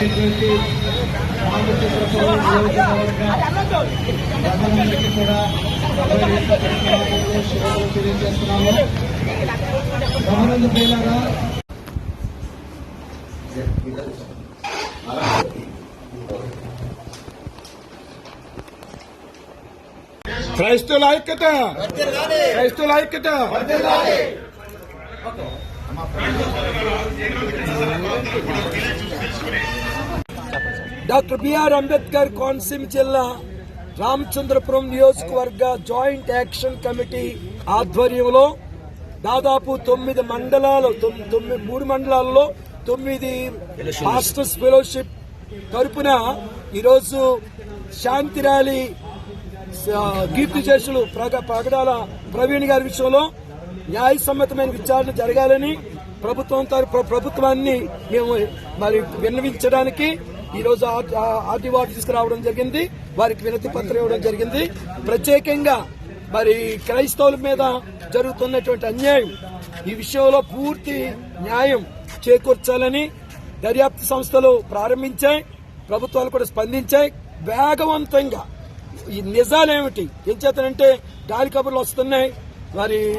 సిబ్బంది రామచంద్రపురం నియోజకవర్గ కూడా తెలియజేస్తున్నాము గమనంద ప్రియులారా ఐక్యత క్రైస్తుల ఐక్యత డాక్టర్ బిఆర్ అంబేద్కర్ కోనసీమ జిల్లా రామచంద్రపురం నియోజకవర్గ జాయింట్ యాక్షన్ కమిటీ ఆధ్వర్యంలో దాదాపు తొమ్మిది మండలాలు తొమ్మిది మూడు మండలాల్లో తొమ్మిది మాస్టర్స్ ఫెలోషిప్ తరపున ఈరోజు శాంతి ర్యాలీ కీర్తి చేసులు ప్రగ- ప్రగడాల ప్రవీణ్ గారి విషయంలో న్యాయసమ్మతమైన విచారణ జరగాలని ప్రభుత్వం తరపు ప్రభుత్వాన్ని మేము మరి విన్నవించడానికి ఈ రోజు ఆర్టీ వార్డు తీసుకురావడం జరిగింది. వారికి వినతి పత్రం ఇవ్వడం జరిగింది. ప్రత్యేకంగా మరి క్రైస్తవుల మీద జరుగుతున్నటువంటి అన్యాయం ఈ విషయంలో పూర్తి న్యాయం చేకూర్చాలని దర్యాప్తు సంస్థలు ప్రారంభించాయి ప్రభుత్వాలు కూడా స్పందించాయి. వేగవంతంగా ఈ నిజాలేమిటి? ఏం చేతనంటే గాలి కబుర్లు వస్తున్నాయి. వారి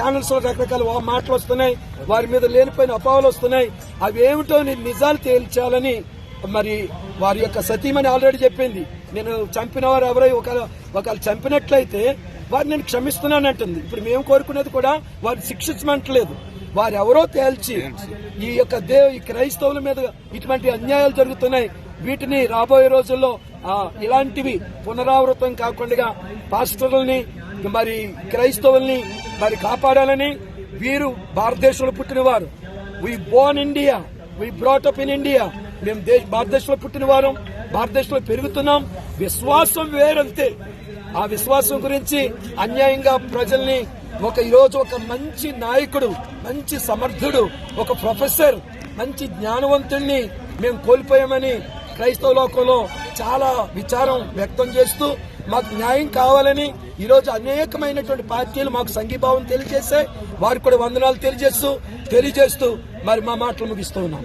ఛానల్స్లో రకరకాల వా- మాటలు వస్తున్నాయి. వారి మీద లేనిపోయిన అపావాలు వస్తున్నాయి. అవి ఏమిటో నిజాలు తేల్చాలని మరి వారి యొక్క సతీమని ఆల్రెడీ చెప్పింది. నేను చంపిన వారు ఎవరో ఒకవేళ చంపినట్లయితే వారిని నేను క్షమిస్తున్నానంటుంది. ఇప్పుడు మేము కోరుకునేది కూడా వారిని శిక్షించమంటలేదు. వారు ఎవరో తేల్చి ఈ యొక్క దేవ ఈ క్రైస్తవుల మీద ఇటువంటి అన్యాయాలు జరుగుతున్నాయి. వీటిని రాబోయే రోజుల్లో ఇలాంటివి పునరావృతం కాకుండా పాస్టర్లని మరి క్రైస్తవుల్ని మరి కాపాడాలని వీరు భారతదేశంలో పుట్టినవారు. We born India we brought up in India మేము దేశ భారతదేశంలో పుట్టిన వారం భారతదేశంలో పెరుగుతున్నాం. విశ్వాసం వేరంతే. ఆ విశ్వాసం గురించి అన్యాయంగా ప్రజల్ని ఒక ఈరోజు ఒక మంచి నాయకుడు మంచి సమర్థుడు ఒక ప్రొఫెసర్ మంచి జ్ఞానవంతుణ్ణి మేము కోల్పోయామని క్రైస్తవ లోకంలో చాలా విచారం వ్యక్తం చేస్తూ మాకు న్యాయం కావాలని ఈరోజు అనేకమైనటువంటి పార్టీలు మాకు సంఘీభావం తెలియజేస్తే వారికి కూడా వందనాలు తెలియజేస్తూ తెలియజేస్తూ మరి మా మాటలు ముగిస్తూ ఉన్నాం.